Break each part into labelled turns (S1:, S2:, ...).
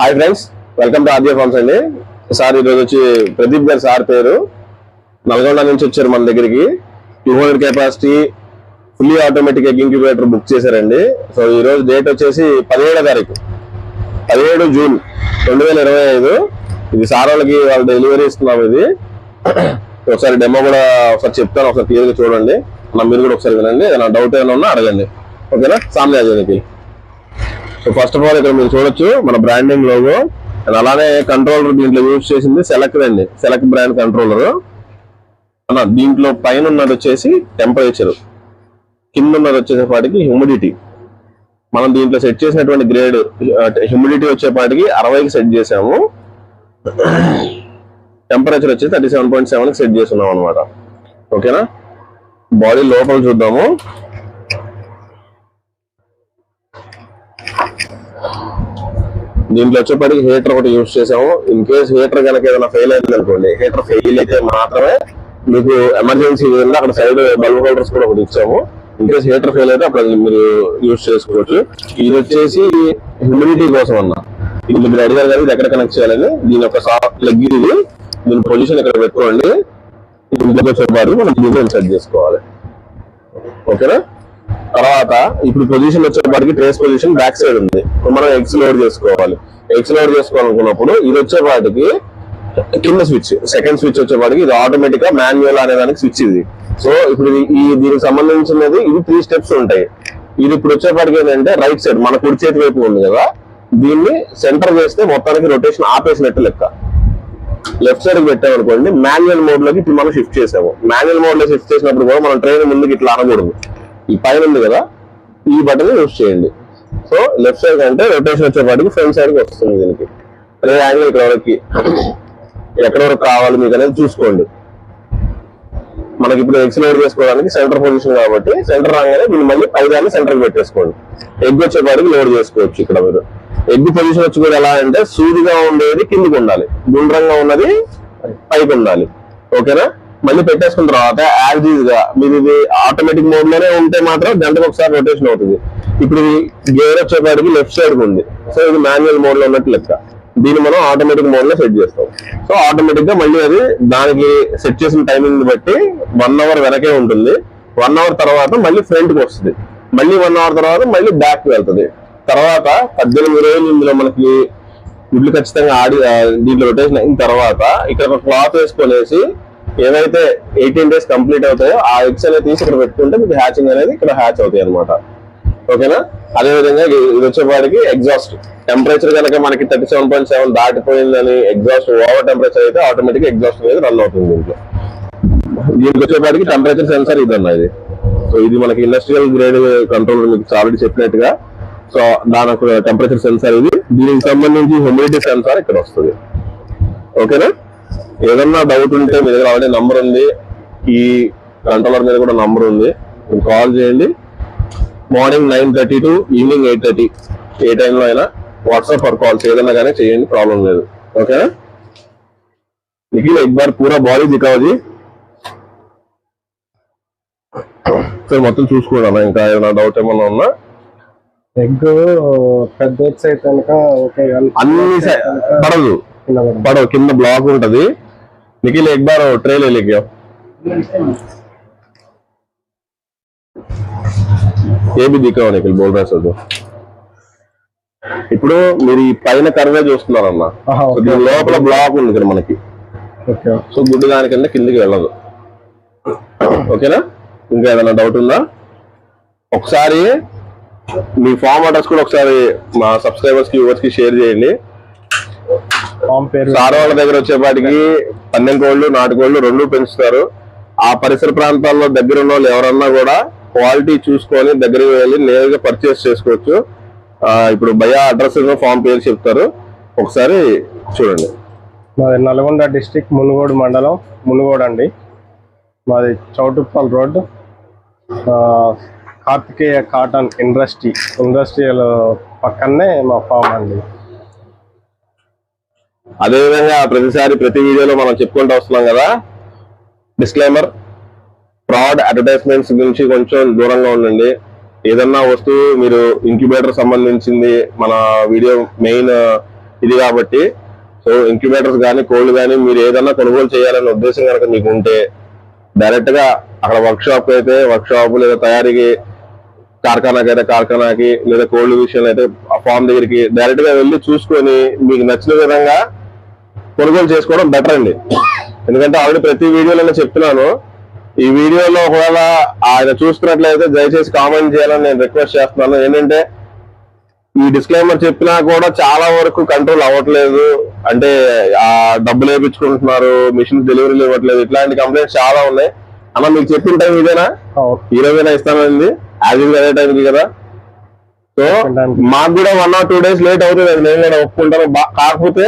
S1: Hi friends welcome to RJ farms అండి. Sir ఈరోజు వచ్చి ప్రదీప్ గారి సార్ పేరు. నల్గొండ నుంచి వచ్చారు మన దగ్గరికి. Two hundred capacity fully automatic egg incubator book చేశారండి. సో ఈరోజు డేట్ వచ్చేసి పదిహేడో తారీఖు. పదిహేడు జూన్ రెండు వేల ఇరవై ఐదు. ఇది సార్ వాళ్ళకి వాళ్ళు డెలివరీ ఇస్తున్నాం ఇది. ఒకసారి డెమో కూడా ఒకసారి చెప్తాను ఒకసారి క్లియర్గా చూడండి. నా మీరు కూడా ఒకసారి వినండి. ఏదైనా డౌట్ ఏమైనా ఉన్నా అడగండి. ఓకేనా సామ్యాజయనికి సో ఫస్ట్ ఆఫ్ ఆల్ ఇక్కడ మీరు చూడొచ్చు మన బ్రాండింగ్ లోగో అండ్ అలానే కంట్రోలర్ దీంట్లో యూజ్ చేసింది సెలెక్ట్ అండి. సెలెక్ట్ బ్రాండ్ కంట్రోలర్ అలా దీంట్లో పైన ఉన్నది వచ్చేసి టెంపరేచర్ కింద ఉన్నది వచ్చేసేపాటికి హ్యూమిడిటీ మనం దీంట్లో సెట్ చేసినటువంటి గ్రేడ్ హ్యూమిడిటీ వచ్చేపాటికి అరవైకి సెట్ చేసాము. టెంపరేచర్ వచ్చి థర్టీ సెవెన్ పాయింట్ సెవెన్కి సెట్ చేస్తున్నాం అనమాట ఓకేనా బాడీ లోపల చూద్దాము. దీంట్లో వచ్చేప్పటికి హీటర్ ఒకటి యూజ్ చేసాము. ఇన్ కేస్ హీటర్ కనుక ఏదైనా ఫెయిల్ అయింది అనుకోండి హీటర్ ఫెయిల్ అయితే మాత్రమే మీకు ఎమర్జెన్సీ ఉంది అక్కడ సైడ్ బల్బ్ హోల్డర్స్ కూడా ఒకటి ఇచ్చాము. ఇన్ కేస్ హీటర్ ఫెయిల్ అయితే అప్పుడు మీరు యూజ్ చేసుకోవచ్చు. ఇది వచ్చేసి హ్యూమిడిటీ కోసం అన్న. ఇది మీరు అడిగారు కదా ఇది ఎక్కడ కనెక్ట్ చేయాలని. దీని యొక్క సాఫ్ట్ లెగ్ ఇది. దీని పొజిషన్ ఇక్కడ పెట్టుకోండి. ఇంట్లోకి వచ్చేపాటు మనం దీన్ని సెట్ చేసుకోవాలి. ఓకేనా తర్వాత ఇప్పుడు పొజిషన్ వచ్చేప్పటికి ట్రేస్ పొజిషన్ బ్యాక్ సైడ్ ఉంది. మనం ఎగ్స్ లోడ్ చేసుకోవాలి. ఎగ్స్ లోడ్ చేసుకోవాలనుకున్నప్పుడు ఇది వచ్చేపాటికి కింద స్విచ్ సెకండ్ స్విచ్ వచ్చేపాటికి ఇది ఆటోమేటిక్గా మాన్యువల్ అనే దానికి స్విచ్ ఇది. సో ఇప్పుడు ఈ దీనికి సంబంధించినది ఇది త్రీ స్టెప్స్ ఉంటాయి. ఇది ఇప్పుడు వచ్చేపాటికి ఏంటంటే రైట్ సైడ్ మన కుడి చేతి వైపు ఉంది కదా. దీన్ని సెంటర్ చేస్తే మొత్తానికి రొటేషన్ ఆపేసినట్టు లెక్క. లెఫ్ట్ సైడ్ పెట్టాం అనుకోండి మాన్యువల్ మోడ్లోకి ఇప్పుడు మనం షిఫ్ట్ చేసాము. మాన్యువల్ మోడ్లో షిఫ్ట్ చేసినప్పుడు కూడా మనం ట్రైన్ ముందుకు ఇట్లా అనకూడదు ఈ పైన ఉంది కదా ఈ బటన్ యూస్ చేయండి. సో లెఫ్ట్ సైడ్ అంటే రొటేషన్ వచ్చేపాటికి ఫ్రంట్ సైడ్కి వస్తుంది దీనికి. అదే యాంగిల్ ఇక్కడ వరకు ఎక్కడ వరకు కావాలి మీకు అనేది చూసుకోండి. మనకి ఇప్పుడు ఎక్స్లోడ్ చేసుకోవడానికి సెంటర్ పొజిషన్ కాబట్టి సెంటర్ రాగానే మీరు మళ్ళీ పైదాన్ని సెంటర్ పెట్టేసుకోండి. ఎగ్ వచ్చేపాటికి లోడ్ చేసుకోవచ్చు ఇక్కడ మీరు. ఎగ్ పొజిషన్ వచ్చి కూడా ఎలా అంటే సూదిగా ఉండేది కిందికి ఉండాలి. గుండ్రంగా ఉన్నది పైకి ఉండాలి. ఓకేనా మళ్ళీ పెట్టేసుకున్న తర్వాత యాజ్గా మీరు ఇది ఆటోమేటిక్ మోడ్లోనే ఉంటే మాత్రం గంటకు ఒకసారి రొటేషన్ అవుతుంది. ఇప్పుడు ఇది గేర్ వచ్చేపాటికి లెఫ్ట్ సైడ్ ఉంది. సో ఇది మాన్యువల్ మోడ్లో ఉన్నట్టు లెక్క. దీన్ని మనం ఆటోమేటిక్ మోడ్లో సెట్ చేస్తాం. సో ఆటోమేటిక్గా మళ్ళీ అది దానికి సెట్ చేసిన టైమింగ్ బట్టి వన్ అవర్ వెనకే ఉంటుంది. వన్ అవర్ తర్వాత మళ్ళీ ఫ్రంట్కి వస్తుంది. మళ్ళీ వన్ అవర్ తర్వాత మళ్ళీ బ్యాక్ వెళ్తుంది. తర్వాత పద్దెనిమిది రోజులు ఇందులో మనకి గుడ్లు ఖచ్చితంగా ఆడి దీంట్లో రొటేషన్ అయిన తర్వాత ఇక్కడ ఒక క్లాత్ వేసుకొనేసి ఏవైతే ఎయిటీన్ డేస్ కంప్లీట్ అవుతాయో ఆ ఎగ్స్ అనేది తీసి ఇక్కడ పెట్టుకుంటే మీకు హ్యాచింగ్ అనేది ఇక్కడ హ్యాచ్ అవుతాయి అనమాట ఓకేనా? అదే విధంగా ఇది ఇది వచ్చేపాటికి ఎగ్జాస్ట్ టెంపరేచర్ కనుక మనకి థర్టీ సెవెన్ పాయింట్ సెవెన్ దాటిపోయిందని ఎగ్జాస్ట్ ఓవర్ టెంపరేచర్ అయితే ఆటోమేటిక్ ఎగ్జాస్ట్ అనేది రన్ అవుతుంది దీంట్లో. దీనికి వచ్చేపాటికి టెంపరేచర్ సెన్సార్ ఇది అన్న ఇది. సో ఇది మనకి ఇండస్ట్రియల్ గ్రేడ్ కంట్రోల్ మీకు ఆల్రెడీ చెప్పినట్టుగా. సో దాని టెంపరేచర్ సెన్సార్ ఇది. దీనికి సంబంధించి హ్యూమిడిటీ సెన్సార్ ఇక్కడ వస్తుంది. ఓకేనా? ఏదన్నా డౌట్ ఉంటే మీ దగ్గర ఆల్రెడీ నంబర్ ఉంది ఈ కంట్రోలర్ మీద కూడా నంబర్ ఉంది మీరు కాల్ చేయండి morning nine thirty to evening eight thirty ఏ టైంలో అయినా వాట్సాప్ ఆర్ కాల్స్ ఏదైనా కానీ చేయండి ప్రాబ్లం లేదు ఓకేనా निखिल एक बार पूरा बॉडी दिखाओ जी సార్ మొత్తం చూసుకోవడం ఇంకా ఏమైనా డౌట్ ఏమన్నా ఉన్నా
S2: ఎగ్ పెద్ద ఎగ్స్ అయితే కనుక ఓకే
S1: అన్ని సై- పడదు పడవు కింద బ్లాక్ ఉంటది నిఖిల్ एक बार ट्रे ले लेके आओ ఏ బి దిక్కావు నిఖిల్ బోల్ రా సార్ ఇప్పుడు మీరు ఈ పైన కర్వే చూస్తున్నారన్న
S2: ఆహా,
S1: సో దీని లోపల బ్లాక్ ఉంది ఇక్కడ మనకి
S2: ఓకే
S1: సో గుడ్డు దానికన్నా కిందికి వెళ్ళదు ఓకేనా ఇంకా ఏదైనా డౌట్ ఉందా ఒకసారి మీ ఫామ్ అడ్రస్ కూడా ఒకసారి మా సబ్స్క్రైబర్స్ కి వ్యూవర్స్ కి షేర్ చేయండి
S2: ఫామ్ పేరు
S1: సార్ వాళ్ళ దగ్గర వచ్చేపాటికి పన్నెం కోళ్ళు నాటుకోళ్ళు రెండు పెంచుతారు. ఆ పరిసర ప్రాంతాల్లో దగ్గర ఉన్న వాళ్ళు ఎవరన్నా కూడా క్వాలిటీ చూసుకొని దగ్గరికి వెళ్ళి నేరుగా పర్చేస్ చేసుకోవచ్చు. ఇప్పుడు భయ అడ్రస్ ఫామ్ పేరు చెప్తారు. ఒకసారి చూడండి.
S2: మాది నల్గొండ డిస్టిక్ మునుగోడు మండలం మునుగోడు అండి. మాది Choutuppal road. Karthikeya cotton industry industrial పక్కనే మా ఫామ్ అండి.
S1: అదేవిధంగా ప్రతిసారి ప్రతి వీడియోలో మనం చెప్పుకుంటూ వస్తున్నాం కదా. డిస్క్లైమర్ ఫ్రాడ్ అడ్వర్టైజ్మెంట్స్ గురించి కొంచెం దూరంగా ఉండండి. ఏదన్నా వస్తువు మీరు ఇంక్యుబేటర్ సంబంధించింది మన వీడియో మెయిన్ ఇది కాబట్టి. సో ఇంక్యుబేటర్స్ కానీ కోల్డ్ కానీ మీరు ఏదన్నా కొనుగోలు చేయాలనే ఉద్దేశం కనుక మీకు ఉంటే డైరెక్ట్గా అక్కడ వర్క్షాప్ అయితే వర్క్షాప్ లేదా తయారీకి కార్ఖానాకి అయితే కార్ఖానాకి లేదా కోల్డ్ విషయంలో అయితే ఆ ఫామ్ దగ్గరికి డైరెక్ట్గా వెళ్ళి చూసుకొని మీకు నచ్చిన విధంగా కొనుగోలు చేసుకోవడం బెటర్ అండి. ఎందుకంటే ఆల్రెడీ ప్రతి వీడియోలో చెప్తున్నాను. ఈ వీడియోలో ఒకవేళ ఆయన చూస్తున్నట్లయితే దయచేసి కామెంట్ చేయాలని నేను రిక్వెస్ట్ చేస్తున్నాను. ఏంటంటే ఈ డిస్క్లైమర్ చెప్పినా కూడా చాలా వరకు కంట్రోల్ అవ్వట్లేదు. అంటే ఆ డబ్బులు వేయించుకుంటున్నారు మిషన్ డెలివరీలు ఇవ్వట్లేదు. ఇట్లాంటి కంప్లైంట్స్ చాలా ఉన్నాయి. అన్న మీకు చెప్పిన టైం ఇదేనా? ఈ రోజైనా ఇస్తానండి యాజ్ యూజ్ అదే టైంకి కదా. సో. మాకు కూడా one or two days late అవుతుంది నేను ఒప్పుకుంటాను. కాకపోతే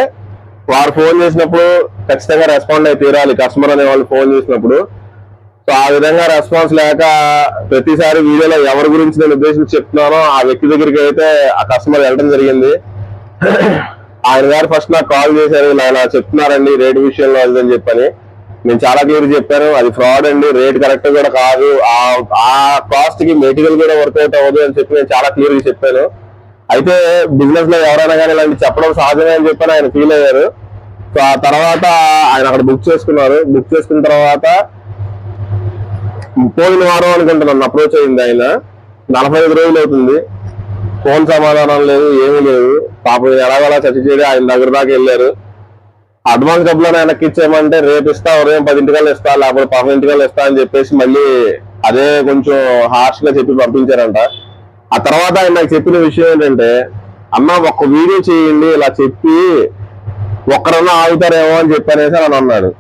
S1: వారు ఫోన్ చేసినప్పుడు ఖచ్చితంగా రెస్పాండ్ అయి తీరాలి కస్టమర్ అనే వాళ్ళు ఫోన్ చేసినప్పుడు. సో ఆ విధంగా రెస్పాన్స్ లేక ప్రతిసారి వీడియోలో ఎవరి గురించి నేను ఉద్దేశించి చెప్తున్నానో ఆ వ్యక్తి దగ్గరికి అయితే ఆ కస్టమర్ వెళ్ళడం జరిగింది. ఆయన గారు ఫస్ట్ నాకు కాల్ చేశారు ఇలా చెప్తున్నారండి రేట్ విషయంలో అది అని చెప్పని. నేను చాలా క్లియర్ చెప్పాను అది ఫ్రాడ్ అండి రేట్ కరెక్ట్ కూడా కాదు. ఆ ఆ కాస్ట్కి మెటీరియల్ కూడా వర్కౌట్ అవ్వదు అని చెప్పి నేను చాలా క్లియర్గా చెప్పాను. అయితే బిజినెస్లో ఎవరైనా కానీ ఇలాంటి చెప్పడం సహజమే అని చెప్పని ఆయన ఫీల్ అయ్యారు. సో ఆ తర్వాత ఆయన అక్కడ బుక్ చేసుకున్నారు. బుక్ చేసుకున్న తర్వాత పోయిన వారం అనుకుంటున్నాను అప్రోచ్ అయింది ఆయన. నలభై ఐదు రోజులు అవుతుంది. ఫోన్ సమాధానం లేదు ఏమీ లేదు పాపం ఎలాగోలా చర్చ చేయడం ఆయన దగ్గర దాకా వెళ్ళారు. అడ్వాన్స్ డబ్బులు వెనక్కి ఇచ్చేయమంటే రేపు ఇస్తా ఉదయం పదింటికల్లా ఇస్తా లేకపోతే పన్నెండింటికల్లా ఇస్తా అని చెప్పేసి మళ్ళీ అదే కొంచెం హార్ష్గా చెప్పి పంపించారంట. ఆ తర్వాత ఆయన నాకు చెప్పిన విషయం ఏంటంటే అమ్మ ఒక్క వీడియో చేయండి ఇలా చెప్పి ఒక్కరన్నా ఆగుతారేమో అని చెప్పనేసి అని అన్నాడు.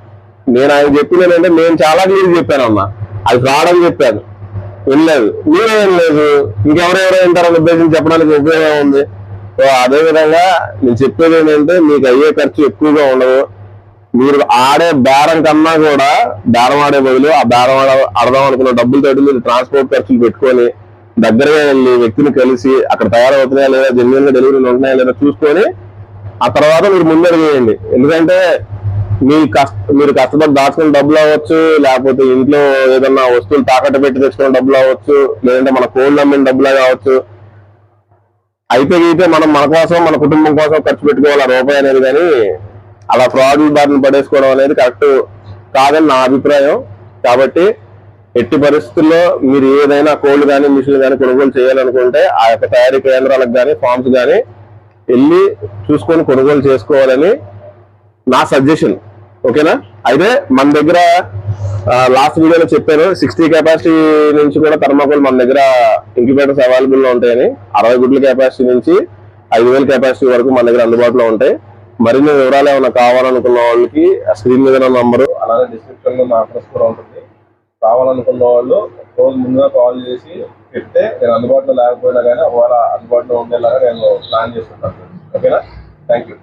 S1: నేను ఆయన చెప్పింది ఏంటంటే నేను చాలా క్లియర్ చెప్పాను అమ్మ. అది ఫ్రాడ్ అని చెప్పాను. వినలేదు. మీరేం లేదు ఇంకెవరెవరో వింటారని ఉద్దేశం చెప్పడానికి ఉపయోగం ఉంది సో అదేవిధంగా నేను చెప్పేది ఏంటంటే మీకు అయ్యే ఖర్చు ఎక్కువగా ఉండదు. మీరు ఆడే బేరం కన్నా కూడా బేరం ఆడే బదులు ఆ బేరం ఆడ ఆడదాం అనుకున్న డబ్బులతో మీరు ట్రాన్స్పోర్ట్ ఖర్చులు పెట్టుకొని దగ్గరగా వెళ్ళి వ్యక్తిని కలిసి అక్కడ తయారవుతున్నాయా లేదా జెన్యున్గా డెలివరీలు ఉంటున్నాయా లేదా చూసుకొని ఆ తర్వాత మీరు ముందడుగు వేయండి. ఎందుకంటే మీ కష్ట మీరు కష్టపడి దాచుకున్న డబ్బులు అవ్వచ్చు లేకపోతే ఇంట్లో ఏదన్నా వస్తువులు తాకట్టు పెట్టి తెచ్చుకున్న డబ్బులు అవ్వచ్చు లేదంటే మన కోళ్ళు అమ్మిన డబ్బులు కావచ్చు. అయితే గీతే మనం మన కోసం మన కుటుంబం కోసం ఖర్చు పెట్టుకోవాలి రూపాయి అనేది కానీ అలా ఫ్రాడ్ బారిన పడేసుకోవడం అనేది కరెక్ట్ కాదని నా అభిప్రాయం. కాబట్టి ఎట్టి పరిస్థితుల్లో మీరు ఏదైనా కోళ్ళు కానీ మిషన్లు కానీ కొనుగోలు చేయాలనుకుంటే ఆ యొక్క తయారీ కేంద్రాలకు కానీ ఫామ్స్ కానీ వెళ్ళి చూసుకొని కొనుగోలు చేసుకోవాలని నా సజెషన్. ఓకేనా? అయితే మన దగ్గర లాస్ట్ వీడియోలో చెప్పాను సిక్స్టీ కెపాసిటీ నుంచి కూడా థర్మాకోల్ మన దగ్గర ఇంక్యుబేటర్స్ అవైలబుల్లో ఉంటాయని. అరవై గుడ్ల కెపాసిటీ నుంచి ఐదు వేల కెపాసిటీ వరకు మన దగ్గర అందుబాటులో ఉంటాయి. మరిన్ని వివరాలు ఏమైనా కావాలనుకున్న వాళ్ళకి స్క్రీన్ మీద నంబరు అలాగే డిస్క్రిప్షన్లో నా అడ్రస్ కూడా ఉంటుంది. కావాలనుకున్న వాళ్ళు రోజు ముందుగా కాల్ చేసి చెప్తే నేను అందుబాటులో లేకపోయినా కానీ ఒకవేళ అందుబాటులో ఉండేలాగా నేను ప్లాన్ చేసుకుంటాను ఓకేనా? Thank you